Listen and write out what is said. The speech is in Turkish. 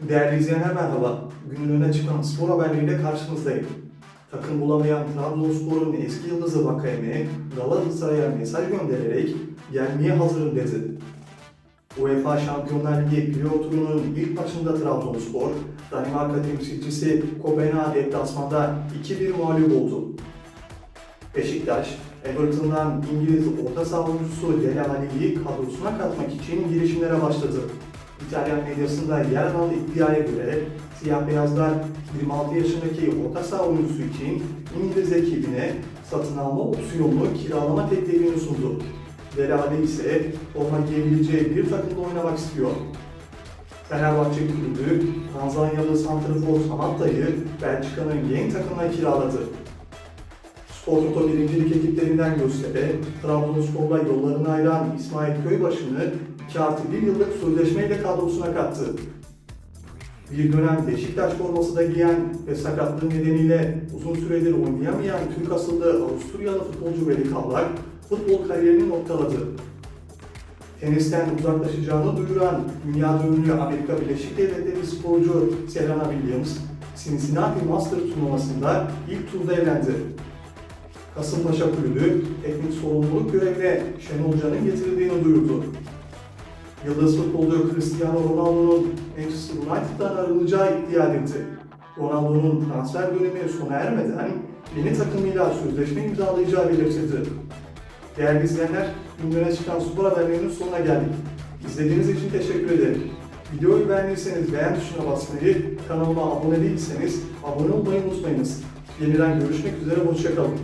Değerli izleyenler merhaba. Günün öne çıkan spor haberleriyle karşınızdayım. Takım bulamayan Trabzonspor'un eski yıldızı Vakayeme, Galatasaray'a mesaj göndererek gelmeye hazırım dedi. UEFA Şampiyonlar Ligi playoff turunun ilk maçında Trabzonspor, Danimarka temsilcisi Kopenhag deplasmanda 2-1 mağlup oldu. Beşiktaş, Everton'dan İngiliz orta saha oyuncusu Dele Alli'yi kadrosuna katmak için girişimlere başladı. İtalyan medyasında yer alan iddiaya göre siyah beyazlar 26 yaşındaki orta saha oyuncusu için İngiliz ekibine satın alma opsiyonlu kiralama teklifini sundu. Dele Alli ise forma giyebileceği bir takımda oynamak istiyor. Fenerbahçe kulübü Tanzanyalı Santrafor Samatta'yı Belçika'nın yeni takımına kiraladı. Toto birincilik ekiplerinden göstere, Trabzonspor'la yollarını ayıran İsmail Köybaşı'nı 2 artı 1 yıllık sözleşmeyle kadrosuna kattı. Bir dönem Beşiktaş forması da giyen ve sakatlığı nedeniyle uzun süredir oynayamayan Türk asıllı Avusturyalı futbolcu Veli Kavlak futbol kariyerini noktaladı. Tenisten uzaklaşacağını duyuran dünya ünlü Amerika Birleşik Devletleri sporcu Serena Williams, Cincinnati Master turnuvasında ilk turda elendi. Kasımpaşa Kulübü teknik sorumluluk görevine Şenol Can'ın getirildiğini duyurdu. Yıldız futbolcu Cristiano Ronaldo'nun Manchester United'dan ayrılacağı iddia edildi. Ronaldo'nun transfer dönemi sona ermeden yeni takımıyla sözleşme imzalayacağı belirtildi. Değerli izleyenler, gündeme çıkan spor haberlerinin sonuna geldik. İzlediğiniz için teşekkür ederim. Videoyu beğendiyseniz beğen tuşuna basmayı, kanalıma abone değilseniz abone olmayı unutmayınız. Yeniden görüşmek üzere, hoşçakalın.